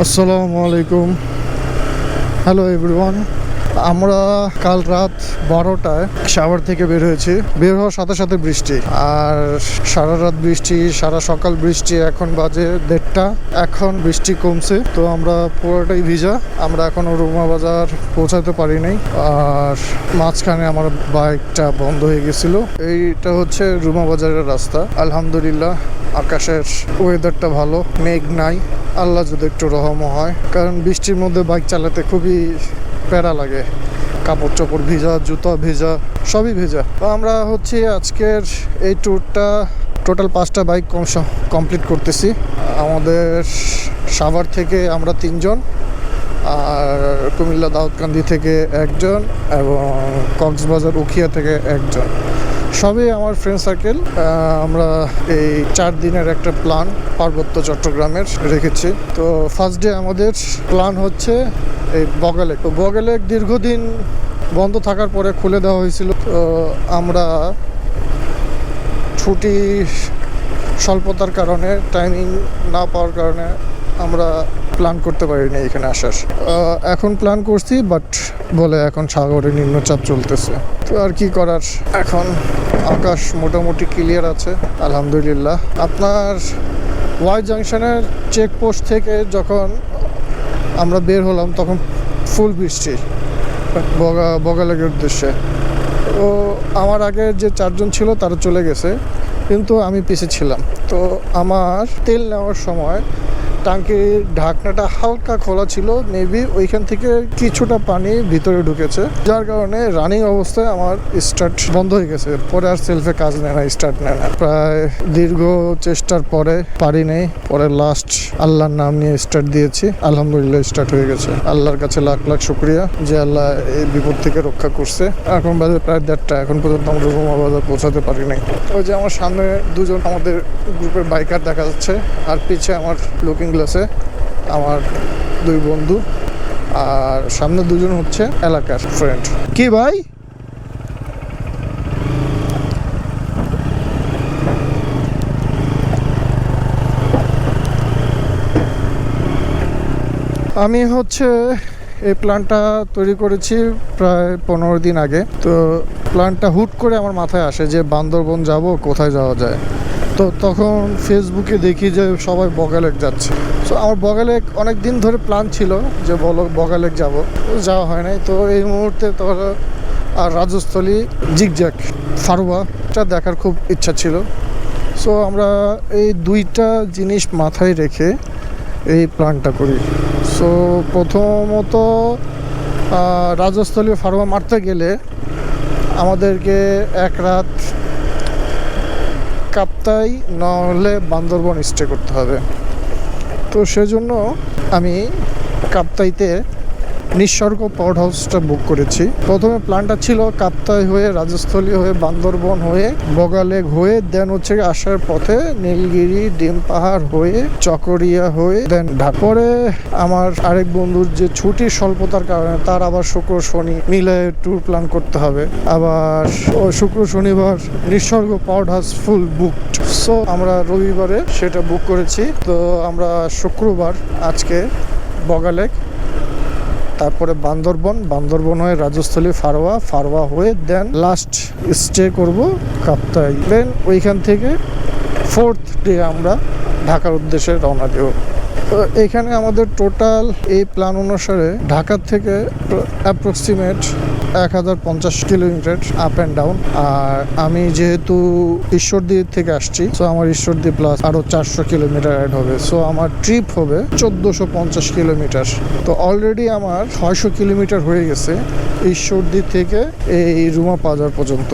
আসসালামু আলাইকুম hello everyone আমরা কাল রাত বারোটায় সাভার থেকে বের হয়েছি। বের হওয়ার সাথে সাথে বৃষ্টি। আর সারা রাত বৃষ্টি, সারা সকাল বৃষ্টি, এখন বাজে দেড়টা। এখন বৃষ্টি কমছে, তো আমরা পুরোটাই ভিজা। আমরা এখনও রুমা বাজার পৌঁছাতে পারি নাই আর মাঝখানে আমার বাইকটা বন্ধ হয়ে গেছিল। এইটা হচ্ছে রুমা বাজারের রাস্তা। আলহামদুলিল্লাহ, আকাশের ওয়েদারটা ভালো, মেঘ নাই। আল্লাহ যদি একটু রহম হয়। কারণ বৃষ্টির মধ্যে বাইক চালাতে খুবই প্যারা লাগে। কাপড় চোপড় ভিজা, জুতা ভেজা, সবই ভেজা। তো আমরা হচ্ছে আজকের এই ট্যুরটা টোটাল পাঁচটা বাইক কমপ্লিট করতেছি। আমাদের সাভার থেকে আমরা তিনজন, আর কুমিল্লা, দাউদকান্দি থেকে একজন এবং কক্সবাজার, উখিয়া থেকে একজন। সবই আমার ফ্রেন্ড সার্কেল আমরা এই চার দিনের একটা প্ল্যান পার্বত্য চট্টগ্রামের রেখেছি। তো ফার্স্ট ডে আমাদের প্ল্যান হচ্ছে এই বগালেক তো বগালেক দীর্ঘদিন বন্ধ থাকার পরে খুলে দেওয়া হয়েছিল। তো আমরা ছুটি স্বল্পতার কারণে টাইমিং না পাওয়ার কারণে আমরা প্ল্যান করতে পারিনি এখানে আসার। এখন প্ল্যান করছি বাট বলে এখন সাগরে নিম্নচাপ চলতেছে। তো আর কি করার? এখন আকাশ মোটামুটি ক্লিয়ার আছে, আলহামদুলিল্লাহ। আপনার ওয়াই জাংশনের চেকপোস্ট থেকে যখন আমরা বের হলাম, তখন ফুল বৃষ্টি, বগা বগালেগের উদ্দেশ্যে। তো আমার আগে যে চারজন ছিল, তারা চলে গেছে, কিন্তু আমি পিছিয়ে ছিলাম। তো আমার তেল নেওয়ার সময় টাঙ্কির ঢাকনাটা হালকা খোলা ছিল মেবি ওইখান থেকে কিছুটা পানি ভিতরে ঢুকেছে। যার কারণে রানিং অবস্থায় আমার স্টার্ট বন্ধ হয়ে গেছে। পরে আর সেলফে কাজ নেয় না স্টার্ট নেয় না। প্রায় দীর্ঘ চেষ্টার পরে পারি নেই। পরে লাস্ট আল্লাহর নাম নিয়ে স্টার্ট দিয়েছি। আলহামদুলিল্লাহ স্টার্ট হয়ে গেছে। আল্লাহর কাছে লাখ লাখ শুক্রিয়া যে আল্লাহ এই বিপদ থেকে রক্ষা করছে। এখন বাজে প্রায় দেড়টা। এখন পর্যন্ত আমরা রুমা বাজার পৌঁছাতে পারি নাই। ওই যে আমার সামনে দুজন আমাদের গ্রুপের বাইকার দেখা যাচ্ছে। আর পিছে আমার লুকিং গ্লাসে আমার দুই বন্ধু আর সামনে দুজন হচ্ছে এলাকার ফ্রেন্ড কি ভাই? আমি হচ্ছে এই প্ল্যানটা তৈরি করেছি প্রায় পনেরো দিন আগে। তো প্ল্যানটা হুট করে আমার মাথায় আসে যে বান্দরবন যাব, কোথায় যাওয়া যায়? তো তখন ফেসবুকে দেখি যে সবাই বগালেক যাচ্ছে। তো আমার বগালেক অনেক দিন ধরে প্ল্যান ছিল যে বলো বগালেক যাব। যাওয়া হয় নাই। তো এই মুহূর্তে তো আর রাজস্থলী জিগজ্যাক ফারুয়াটা দেখার খুব ইচ্ছা ছিল। সো আমরা এই দুইটা জিনিস মাথায় রেখে এই প্ল্যানটা করি। সো প্রথমত আহ, রাজস্থলীয় ফার্মা মারতে গেলে আমাদেরকে এক রাত কাপ্তাই নাহলে বান্দরবন স্টে করতে হবে। তো সেজন্য আমি কাপ্তাইতে নিঃসর্গ পাওয়ার হাউসটা বুক করেছি। প্রথমে প্ল্যানটা ছিল কাপ্তাই হয়ে, রাজস্থলী হয়ে, বান্দরবন হয়ে বগালেক হয়ে দেন হচ্ছে আসার পথে নীলগিরি, ডিম পাহাড় হয়ে, চকরিয়া হয়ে দেন ঢাকরে আমার আরেক বন্ধুর যে ছুটির স্বল্পতার কারণে তার আবার শুক্র, শনি মিলে ট্যুর প্ল্যান করতে হবে। আবার শুক্র, শনিবার Nisarga power house full booked so আমরা রবিবারে সেটা বুক করেছি। তো আমরা শুক্রবার আজকে বগালেক তারপরে বান্দরবন বান্দরবন হয়ে রাজস্থলী ফারোয়া ফারোয়া হয়ে দেন লাস্ট স্টে করব কাপ্তাই। দেন ওইখান থেকে ফোর্থ ডে আমরা ঢাকার উদ্দেশ্যে রওনা দেব। তো এখানে আমাদের টোটাল এই প্ল্যান অনুসারে ঢাকা থেকে অ্যাপ্রক্সিমেট এক হাজার পঞ্চাশ কিলোমিটার আপ অ্যান্ড ডাউন আর আমি যেহেতু ঈশ্বরদী থেকে আসছি সো আমার ঈশ্বরদী প্লাস আরও চারশো কিলোমিটার অ্যাড হবে। সো আমার ট্রিপ হবে চোদ্দোশো পঞ্চাশ কিলোমিটার। তো অলরেডি আমার ছয়শো কিলোমিটার হয়ে গেছে ঈশ্বরদী থেকে এই রুমা বাজার পর্যন্ত।